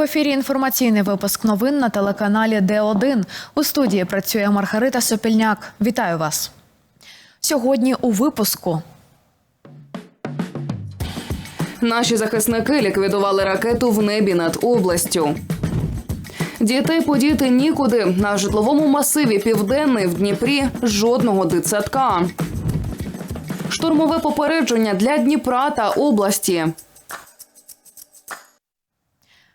В ефірі інформаційний випуск новин на телеканалі Д1. У студії працює Маргарита Сопільняк. Вітаю вас. Сьогодні у випуску. Наші захисники ліквідували ракету в небі над областю. Дітей подіти нікуди. На житловому масиві Південний в Дніпрі жодного дитсадка. Штурмове попередження для Дніпра та області.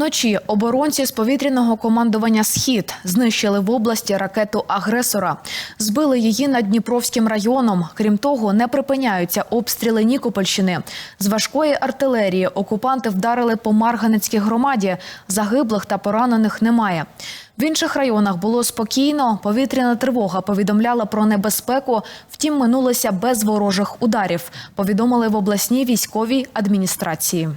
Вночі оборонці з повітряного командування Схід знищили в області ракету агресора, збили її над Дніпровським районом. Крім того, не припиняються обстріли Нікопольщини. З важкої артилерії окупанти вдарили по Марганецькій громаді. Загиблих та поранених немає. В інших районах було спокійно. Повітряна тривога повідомляла про небезпеку. Втім, минулося без ворожих ударів. Повідомили в обласній військовій адміністрації.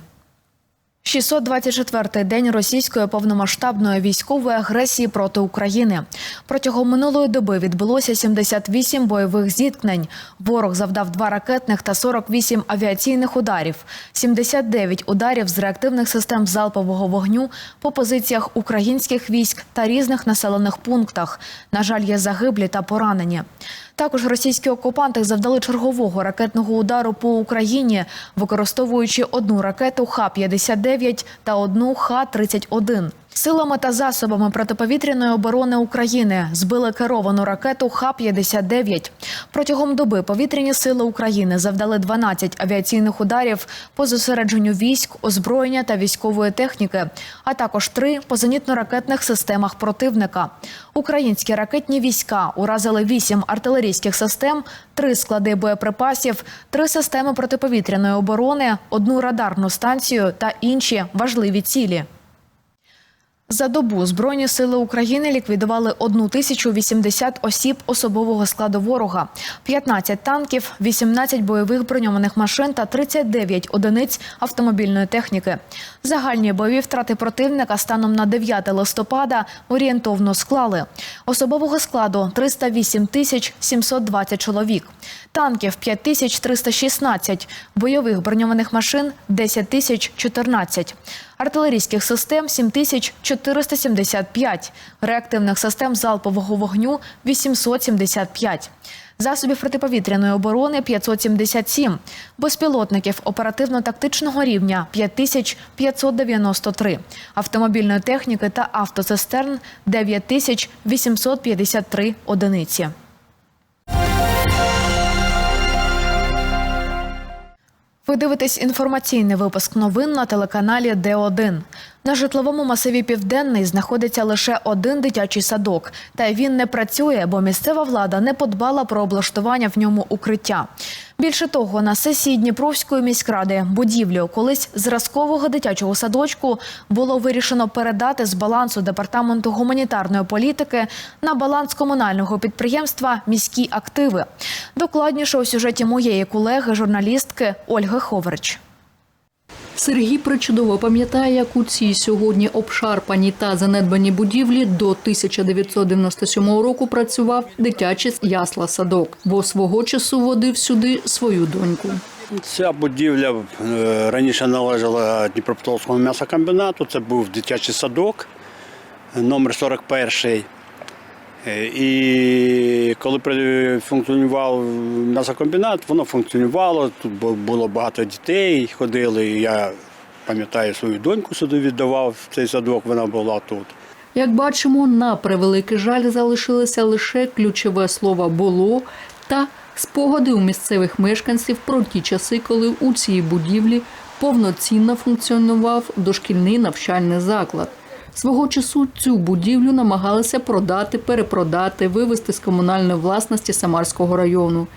624-й день російської повномасштабної військової агресії проти України. Протягом минулої доби відбулося 78 бойових зіткнень. Ворог завдав два ракетних та 48 авіаційних ударів, 79 ударів з реактивних систем залпового вогню по позиціях українських військ та різних населених пунктах. На жаль, є загиблі та поранені. Також російські окупанти завдали чергового ракетного удару по Україні, використовуючи одну ракету Х-59 та одну Х-31. Силами та засобами протиповітряної оборони України збили керовану ракету Х-59. Протягом доби повітряні сили України завдали 12 авіаційних ударів по зосередженню військ, озброєння та військової техніки, а також три по зенітно-ракетних системах противника. Українські ракетні війська уразили 8 артилерійських систем, три склади боєприпасів, три системи протиповітряної оборони, одну радарну станцію та інші важливі цілі. За добу Збройні сили України ліквідували 1080 осіб особового складу ворога, 15 танків, 18 бойових броньованих машин та 39 одиниць автомобільної техніки. Загальні бойові втрати противника станом на 9 листопада орієнтовно склали. Особового складу 308 тисяч 720 чоловік, танків 5316, бойових броньованих машин 10 тисяч 14, артилерійських систем 7475, реактивних систем залпового вогню 875, засобів протиповітряної оборони 577, безпілотників оперативно-тактичного рівня 5593, автомобільної техніки та автоцистерн 9853 одиниці. Ви дивитесь інформаційний випуск новин на телеканалі Д1. На житловому масиві Південний знаходиться лише один дитячий садок, та він не працює, бо місцева влада не подбала про облаштування в ньому укриття. Більше того, на сесії Дніпровської міськради будівлю колись зразкового дитячого садочку було вирішено передати з балансу департаменту гуманітарної політики на баланс комунального підприємства міські активи. Докладніше у сюжеті моєї колеги, журналістки Ольги Ховрич. Сергій причудово пам'ятає, як у цій сьогодні обшарпані та занедбані будівлі до 1997 року працював дитячий ясла садок, бо свого часу водив сюди свою доньку. Ця будівля е, раніше належала Дніпропетровському м'ясокомбінату. Це був дитячий садок, е, номер 41. Е, І коли функціонував м'ясокомбінат, воно функціонувало. Тут було багато дітей, ходили. Я пам'ятаю, свою доньку сюди віддавав в цей садок, вона була тут. Як бачимо, на превеликий жаль залишилося лише ключове слово було та спогади у місцевих мешканців про ті часи, коли у цій будівлі повноцінно функціонував дошкільний навчальний заклад. Свого часу цю будівлю намагалися продати, перепродати, вивезти з комунальної власності Самарського району.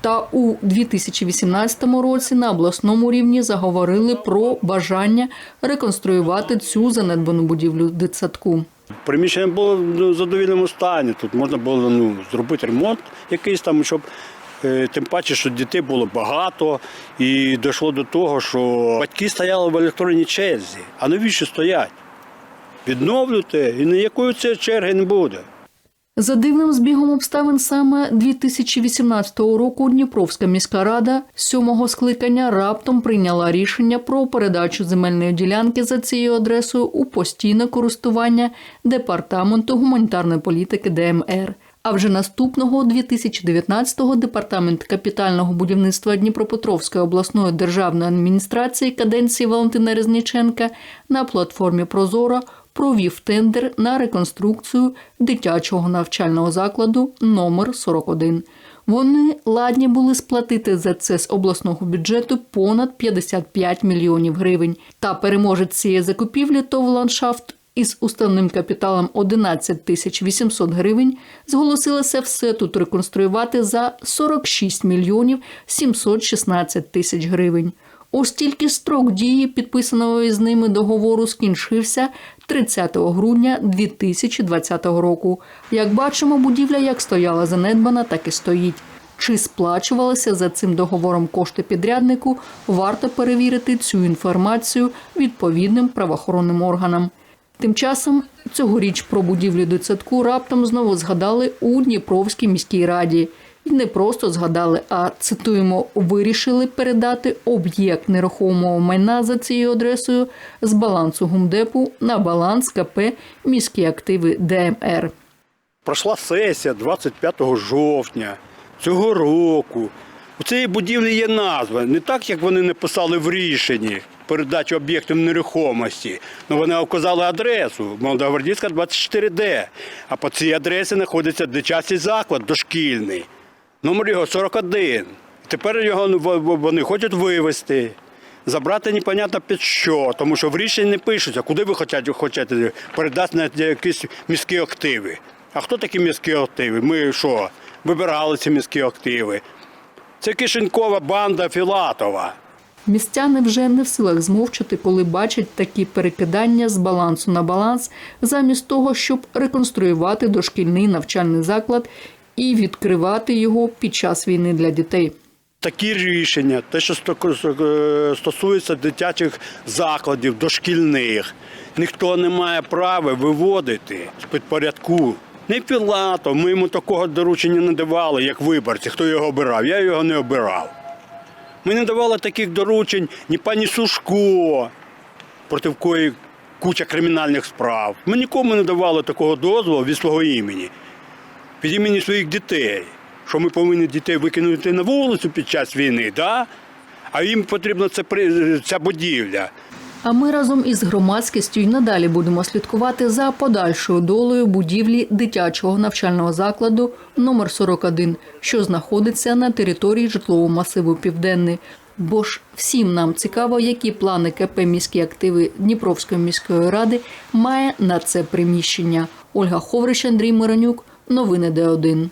Та у 2018 році на обласному рівні заговорили про бажання реконструювати цю занедбану будівлю дитсадку. Приміщення було в задовільному стані. Тут можна було ну, зробити ремонт якийсь там, щоб Е, Тим паче, що дітей було багато, і дійшло до того, що батьки стояли в електронній черзі. А навіщо стоять? Відновлюйте, і ніякої цієї черги не буде. За дивним збігом обставин саме 2018 року Дніпровська міська рада сьомого скликання раптом прийняла рішення про передачу земельної ділянки за цією адресою у постійне користування департаменту гуманітарної політики ДМР. А вже наступного 2019-го департамент капітального будівництва Дніпропетровської обласної державної адміністрації каденції Валентина Резніченка на платформі Прозоро провів тендер на реконструкцію дитячого навчального закладу номер 41. Вони ладні були сплатити за це з обласного бюджету понад 55 мільйонів гривень. Та переможець цієї закупівлі ТОВ «Ландшафт» із уставним капіталом 11 тисяч 800 гривень зголосилася все тут реконструювати за 46 мільйонів 716 тисяч гривень. Ось тільки строк дії підписаного із ними договору скінчився 30 грудня 2020 року. Як бачимо, будівля як стояла занедбана, так і стоїть. Чи сплачувалися за цим договором кошти підряднику, варто перевірити цю інформацію відповідним правоохоронним органам. Тим часом цьогоріч про будівлю дитсадку раптом знову згадали у Дніпровській міській раді. І не просто згадали, а цитуємо, вирішили передати об'єкт нерухомого майна за цією адресою з балансу гумдепу на баланс КП міські активи ДМР. Пройшла сесія 25 жовтня цього року. У цієї будівлі є назва. Не так, як вони написали в рішенні передачі об'єктів нерухомості. Ну вони вказали адресу Молодогвардійська 24Д. А по цій адресі знаходиться дитячий заклад дошкільний. Номер його 41. Тепер його ну, вони хочуть вивезти. Забрати непонятно під що, тому що в рішенні не пишеться, куди ви хочете, хочете передати на якісь міські активи. А хто такі міські активи? Ми що, вибирали ці міські активи? Це кишенькова банда Філатова. Містяни вже не в силах змовчати, коли бачать такі перекидання з балансу на баланс, замість того, щоб реконструювати дошкільний навчальний заклад і відкривати його під час війни для дітей. Такі рішення, те, що е, стосується дитячих закладів, дошкільних, ніхто не має права виводити з підпорядку. Не Філатов, ми йому такого доручення не давали, як виборці. Хто його обирав? Я його не обирав. Ми не давали таких доручень ні пані Сушко, проти якої куча кримінальних справ. Ми нікому не давали такого дозволу від свого імені, від імені своїх дітей. Що ми повинні дітей викинути на вулицю під час війни, да? а їм потрібна ця, ця будівля. А ми разом із громадськістю й надалі будемо слідкувати за подальшою долею будівлі дитячого навчального закладу номер 41, що знаходиться на території житлового масиву Південний. Бо ж всім нам цікаво, які плани КП міські активи Дніпровської міської ради має на це приміщення. Ольга Ховрич, Андрій Миронюк, новини Д1.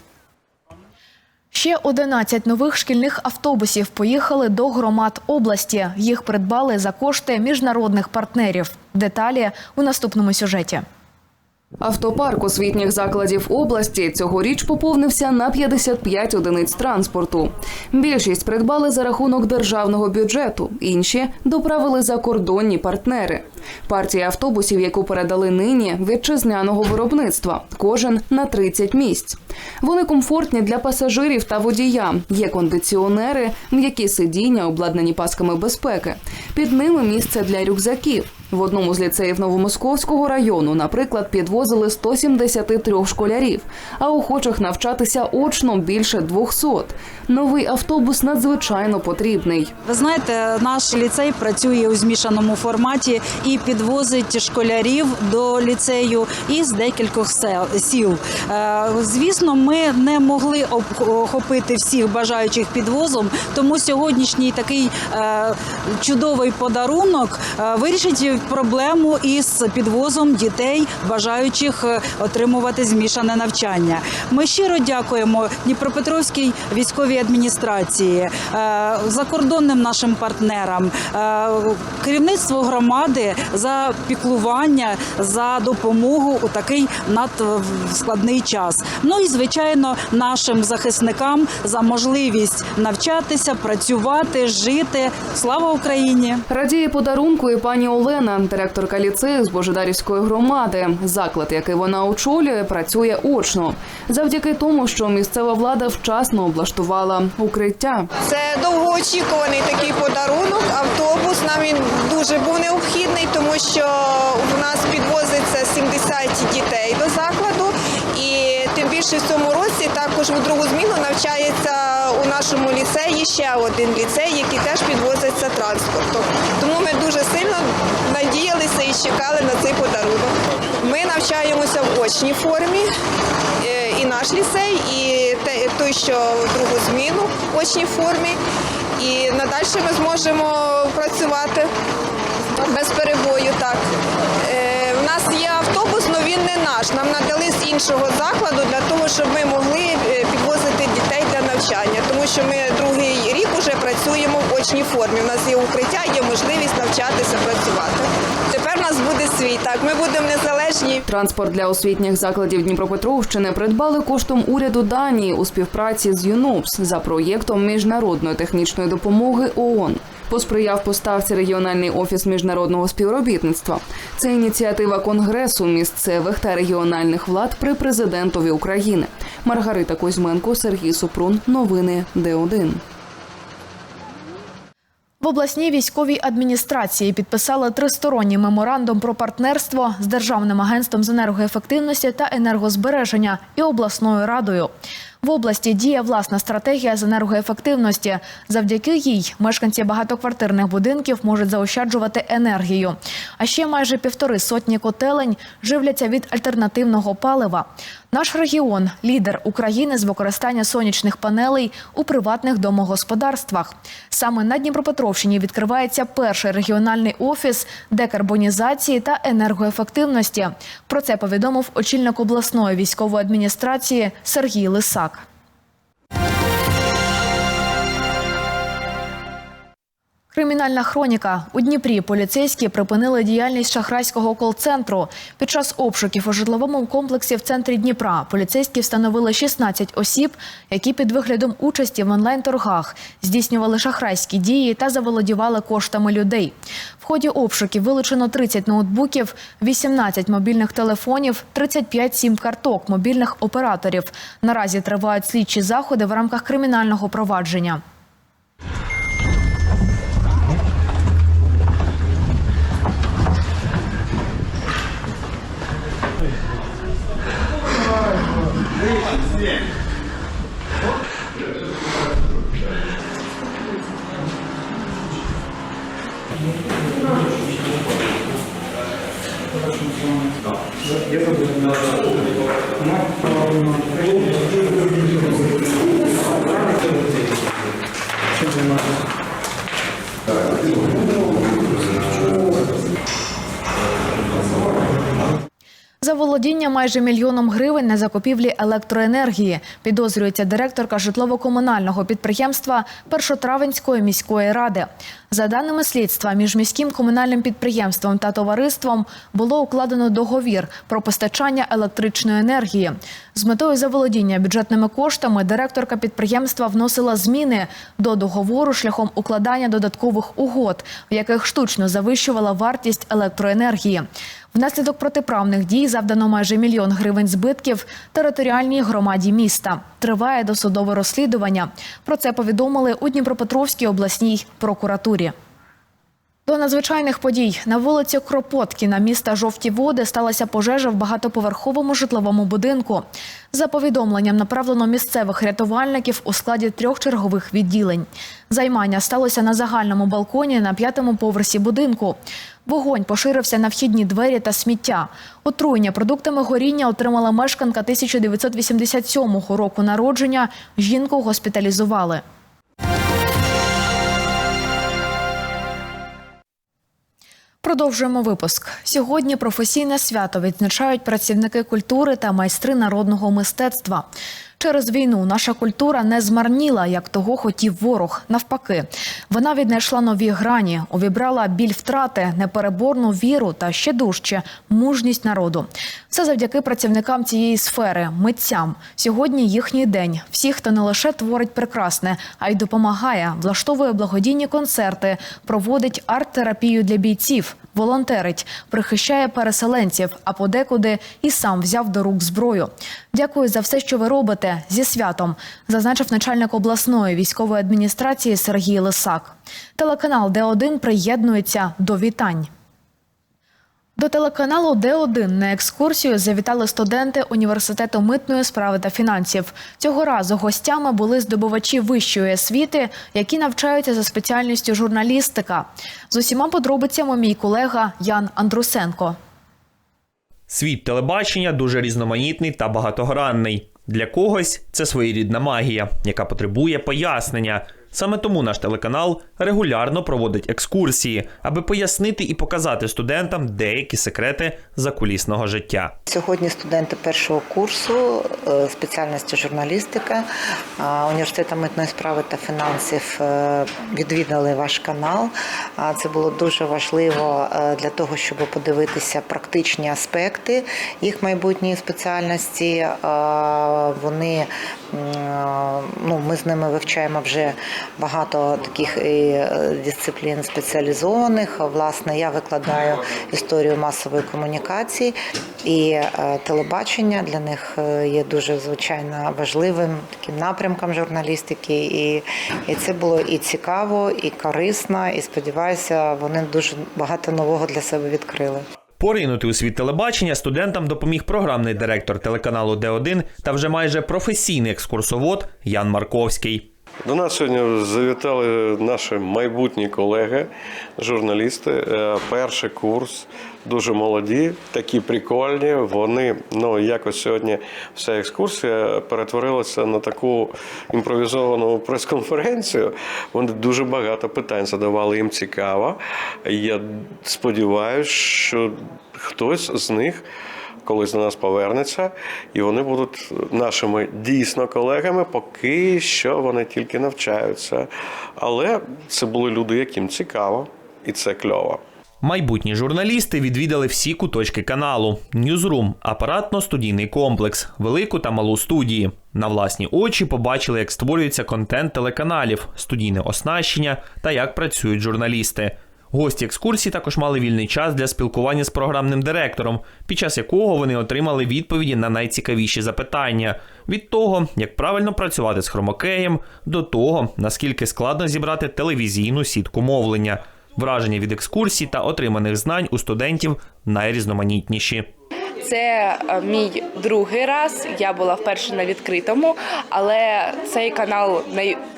Ще 11 нових шкільних автобусів поїхали до громад області. Їх придбали за кошти міжнародних партнерів. Деталі у наступному сюжеті. Автопарк освітніх закладів області цьогоріч поповнився на 55 одиниць транспорту. Більшість придбали за рахунок державного бюджету, інші доправили закордонні партнери. Партія автобусів, яку передали нині, вітчизняного виробництва, кожен на 30 місць. Вони комфортні для пасажирів та водія. Є кондиціонери, м'які сидіння, обладнані пасками безпеки. Під ними місце для рюкзаків. В одному з ліцеїв Новомосковського району, наприклад, підвозили 173 школярів, а охочих навчатися очно більше 200. Новий автобус надзвичайно потрібний. Ви знаєте, наш ліцей працює у змішаному форматі і підвозить школярів до ліцею із декількох сіл. Е, Звісно, ми не могли охопити всіх бажаючих підвозом, тому сьогоднішній такий е, чудовий подарунок е, проблему із підвозом дітей, бажаючих е, отримувати змішане навчання. Ми щиро дякуємо Дніпропетровській військовій адміністрації, е, закордонним нашим партнерам, е, керівництву громади за піклування, за допомогу у такий надскладний час. Ну і звичайно, нашим захисникам за можливість навчатися, працювати, жити. Слава Україні! Радіє подарунку і пані Олена, директорка ліцею з Божедарівської громади. Заклад, який вона очолює, працює очно завдяки тому, що місцева влада вчасно облаштувала укриття. Це довгоочікуваний такий подарунок. Автобус нам він дуже був необхідний, тому що в нас підвозиться 70 дітей до закладу, і тим більше в цьому році також у другу зміну навчається у нашому ліцеї ще один ліцей, який теж підвозиться транспортом. Тому ми дуже сильно надіялися і чекали на цей подарунок. Ми навчаємося в очній формі. Е, І наш ліцей, і той, що в другу зміну в очній формі. І надалі ми зможемо працювати без перебою. Так. Е, У нас є автобус, але наш. Нам надали з іншого закладу для того, щоб ми могли е, підвозити дітей для навчання. Тому що ми другий рік вже працюємо в очній формі. У нас є укриття, є можливість навчатися, працювати. Тепер у нас буде свій. Так, ми будемо незалежні. Транспорт для освітніх закладів Дніпропетровщини придбали коштом уряду Данії у співпраці з ЮНОПС за проєктом міжнародної технічної допомоги ООН. Посприяв поставці регіональний офіс міжнародного співробітництва. Це ініціатива Конгресу місцевих та регіональних влад при президентові України. Маргарита Кузьменко, Сергій Супрун. Новини Д1. В обласній військовій адміністрації підписали тристоронній меморандум про партнерство з Державним агентством з енергоефективності та енергозбереження і обласною радою. В області діє власна стратегія з енергоефективності. Завдяки їй мешканці багатоквартирних будинків можуть заощаджувати енергію. А ще майже півтори сотні котелень живляться від альтернативного палива. Наш регіон лідер України з використання сонячних панелей у приватних домогосподарствах. Саме на Дніпропетровщині відкривається перший регіональний офіс декарбонізації та енергоефективності. Про це повідомив очільник обласної військової адміністрації Сергій Лисак. Кримінальна хроніка у Дніпрі поліцейські припинили діяльність шахрайського кол-центру. Під час обшуків у житловому комплексі в центрі Дніпра поліцейські встановили 16 осіб, які під виглядом участі в онлайн-торгах здійснювали шахрайські дії та заволодівали коштами людей. В ході обшуків вилучено 30 ноутбуків, 18 мобільних телефонів, 35 сім-карток мобільних операторів. Наразі тривають слідчі заходи в рамках кримінального провадження. За володіння майже мільйоном гривень на закупівлі електроенергії підозрюється директорка житлово-комунального підприємства Першотравенської міської ради. За даними слідства, між міським комунальним підприємством та товариством було укладено договір про постачання електричної енергії. З метою заволодіння бюджетними коштами директорка підприємства вносила зміни до договору шляхом укладання додаткових угод, в яких штучно завищувала вартість електроенергії. Внаслідок протиправних дій завдано майже мільйон гривень збитків територіальній громаді міста. Триває досудове розслідування. Про це повідомили у Дніпропетровській обласній прокуратурі. До надзвичайних подій на вулиці Кропоткіна міста Жовті Води сталася пожежа в багатоповерховому житловому будинку. За повідомленням направлено місцевих рятувальників у складі трьох чергових відділень. Займання сталося на загальному балконі на п'ятому поверсі будинку. Вогонь поширився на вхідні двері та сміття. Отруєння продуктами горіння отримала мешканка 1987 року народження. Жінку госпіталізували. Продовжуємо випуск. Сьогодні професійне свято відзначають працівники культури та майстри народного мистецтва. Через війну наша культура не змарніла, як того хотів ворог. Навпаки, вона віднайшла нові грані, увібрала біль втрати, непереборну віру та ще дужче мужність народу. Все завдяки працівникам цієї сфери, митцям. Сьогодні їхній день. Всі, хто не лише творить прекрасне, а й допомагає, влаштовує благодійні концерти, проводить арт-терапію для бійців, волонтерить, прихищає переселенців, а подекуди і сам взяв до рук зброю. Дякую за все, що ви робите зі святом, зазначив начальник обласної військової адміністрації Сергій Лисак. Телеканал Д1 приєднується до вітань. До телеканалу Д1 на екскурсію завітали студенти університету митної справи та фінансів. Цього разу гостями були здобувачі вищої освіти, які навчаються за спеціальністю журналістика. З усіма подробицями мій колега Ян Андрусенко. Світ телебачення дуже різноманітний та багатогранний. Для когось це своєрідна магія, яка потребує пояснення. Саме тому наш телеканал регулярно проводить екскурсії, аби пояснити і показати студентам деякі секрети закулісного життя. Сьогодні студенти першого курсу е, спеціальності журналістика університету митної справи та фінансів е, відвідали ваш канал. Це було дуже важливо е, для того, щоб подивитися практичні аспекти їх майбутньої спеціальності. Вони ну, ми з ними вивчаємо вже багато таких е, дисциплін спеціалізованих. Власне, я викладаю історію масової комунікації і е, телебачення для них е, є дуже звичайно важливим таким напрямком журналістики. І, і це було і цікаво, і корисно. І сподіваюся, вони дуже багато нового для себе відкрили. Поринути у світ телебачення студентам допоміг програмний директор телеканалу Д1 та вже майже професійний екскурсовод Ян Марковський. До нас сьогодні завітали наші майбутні колеги, журналісти. Е, Перший курс, дуже молоді, такі прикольні. Вони ну якось сьогодні вся екскурсія перетворилася на таку імпровізовану прес-конференцію. Вони дуже багато питань задавали. Їм цікаво. Я сподіваюся, що хтось з них колись до нас повернеться, і вони будуть нашими дійсно колегами, поки що вони тільки навчаються. Але це були люди, яким цікаво, і це кльово. Майбутні журналісти відвідали всі куточки каналу: Ньюзрум, апаратно-студійний комплекс, велику та малу студії. На власні очі побачили, як створюється контент телеканалів, студійне оснащення та як працюють журналісти. Гості екскурсії також мали вільний час для спілкування з програмним директором, під час якого вони отримали відповіді на найцікавіші запитання: від того, як правильно працювати з хромокеєм, до того, наскільки складно зібрати телевізійну сітку мовлення. Враження від екскурсій та отриманих знань у студентів найрізноманітніші. Це е, мій другий раз. Я була вперше на відкритому, але цей канал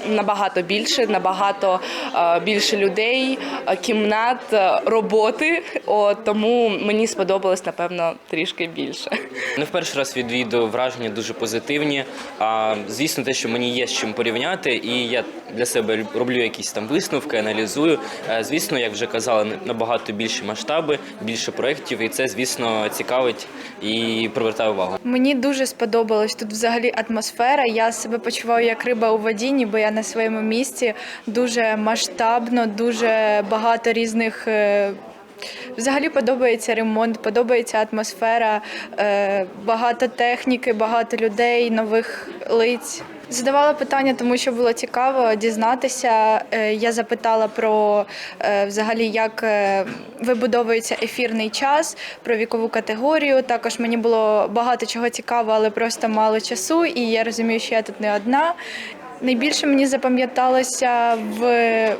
набагато більше, набагато е, більше людей, е, кімнат, роботи. От, тому мені сподобалось напевно трішки більше. Не в перший раз відвідую враження дуже позитивні. А звісно, те, що мені є з чим порівняти, і я для себе роблю якісь там висновки, аналізую. Звісно, як вже казали, набагато більші масштаби, більше проєктів, і це, звісно, цікавить і привертає увагу. Мені дуже сподобалось тут взагалі атмосфера. Я себе почуваю як риба у воді, ніби я на своєму місці. Дуже масштабно, дуже багато різних. Взагалі подобається ремонт, подобається атмосфера, е, багато техніки, багато людей, нових лиць. Задавала питання, тому що було цікаво дізнатися. Е, Я запитала про е, взагалі, як вибудовується ефірний час, про вікову категорію. Також мені було багато чого цікаво, але просто мало часу, і я розумію, що я тут не одна. Найбільше мені запам'яталося в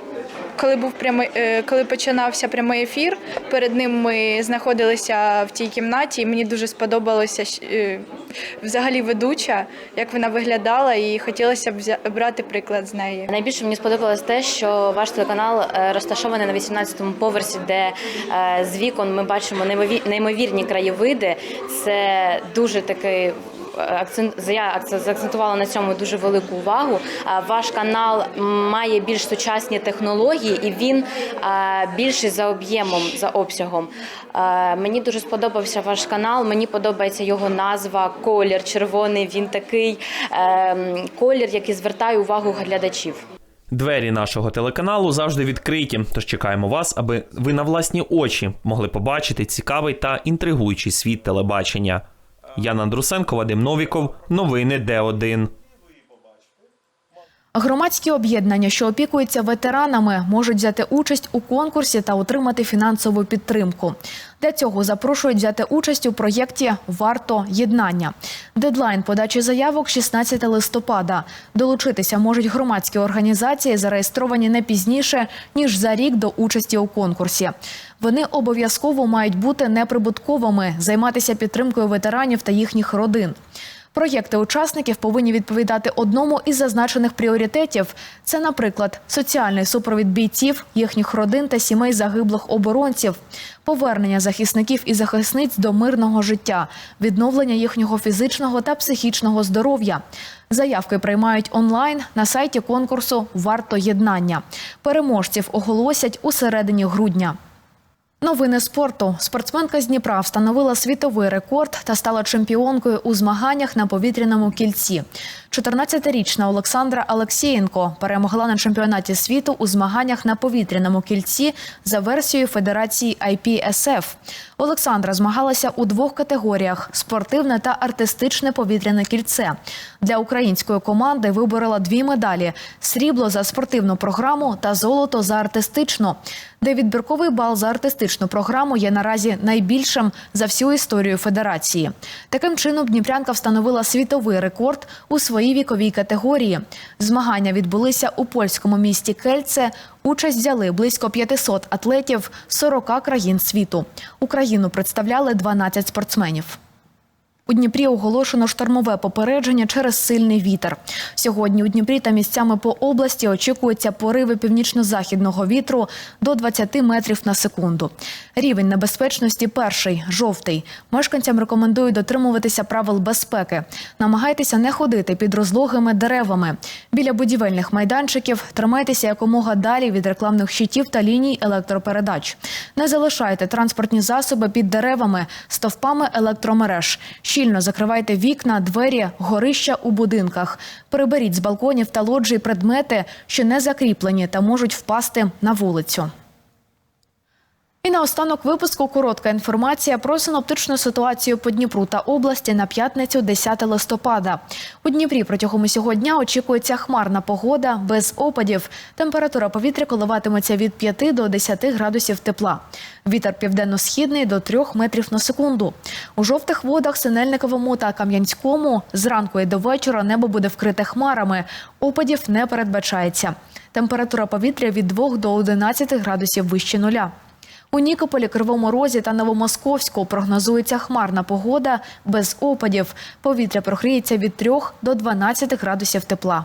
коли був прямий, е, коли починався прямий ефір. Перед ним ми знаходилися в тій кімнаті, і мені дуже сподобалося е, взагалі ведуча, як вона виглядала, і хотілося б брати приклад з неї. Найбільше мені сподобалось те, що ваш телеканал е, розташований на 18-му поверсі, де з вікон ми бачимо неймові- неймовірні краєвиди. Це дуже такий я акце- заакцентувала на цьому дуже велику увагу. Ваш канал має більш сучасні технології і він більший за об'ємом, за обсягом. Мені дуже сподобався ваш канал. Мені подобається його назва, колір червоний. Він такий е, колір, який звертає увагу глядачів. Двері нашого телеканалу завжди відкриті, тож чекаємо вас, аби ви на власні очі могли побачити цікавий та інтригуючий світ телебачення. Яна Андрусенко, Вадим Новіков, новини Д1. Громадські об'єднання, що опікуються ветеранами, можуть взяти участь у конкурсі та отримати фінансову підтримку. Для цього запрошують взяти участь у проєкті Варто єднання. Дедлайн подачі заявок 16 листопада. Долучитися можуть громадські організації, зареєстровані не пізніше ніж за рік до участі у конкурсі. Вони обов'язково мають бути неприбутковими, займатися підтримкою ветеранів та їхніх родин. Проєкти учасників повинні відповідати одному із зазначених пріоритетів. Це, наприклад, соціальний супровід бійців, їхніх родин та сімей загиблих оборонців, повернення захисників і захисниць до мирного життя, відновлення їхнього фізичного та психічного здоров'я. Заявки приймають онлайн на сайті конкурсу Варто єднання. Переможців оголосять у середині грудня. Новини спорту. Спортсменка з Дніпра встановила світовий рекорд та стала чемпіонкою у змаганнях на повітряному кільці. 14-річна Олександра Алексєєнко перемогла на чемпіонаті світу у змаганнях на повітряному кільці за версією Федерації IPSF. Олександра змагалася у двох категоріях: спортивне та артистичне повітряне кільце. Для української команди виборола дві медалі: срібло за спортивну програму та золото за артистичну. Де відбірковий бал за артистичну програму є наразі найбільшим за всю історію федерації. Таким чином, Дніпрянка встановила світовий рекорд у своїй віковій категорії. Змагання відбулися у польському місті Кельце. Участь взяли близько 500 атлетів з 40 країн світу. Україну представляли 12 спортсменів. У Дніпрі оголошено штормове попередження через сильний вітер. Сьогодні у Дніпрі та місцями по області очікуються пориви північно-західного вітру до 20 метрів на секунду. Рівень небезпечності перший жовтий. Мешканцям рекомендують дотримуватися правил безпеки. Намагайтеся не ходити під розлогими деревами. Біля будівельних майданчиків тримайтеся якомога далі від рекламних щитів та ліній електропередач. Не залишайте транспортні засоби під деревами, стовпами електромереж. Щільно закривайте вікна, двері, горища у будинках. Приберіть з балконів та лоджій предмети, що не закріплені та можуть впасти на вулицю. І наостанок випуску коротка інформація про синоптичну ситуацію по Дніпру та області на п'ятницю 10 листопада. У Дніпрі протягом усього дня очікується хмарна погода без опадів. Температура повітря коливатиметься від 5 до 10 градусів тепла. Вітер південно-східний до 3 метрів на секунду. У жовтих водах Синельниковому та Кам'янському зранку і до вечора небо буде вкрите хмарами. Опадів не передбачається. Температура повітря від 2 до 11 градусів вище нуля. У Нікополі, Кривому Розі та Новомосковську прогнозується хмарна погода без опадів. Повітря прогріється від 3 до 12 градусів тепла.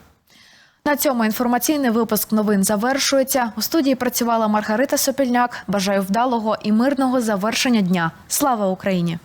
На цьому інформаційний випуск новин завершується. У студії працювала Маргарита Сопільняк. Бажаю вдалого і мирного завершення дня. Слава Україні!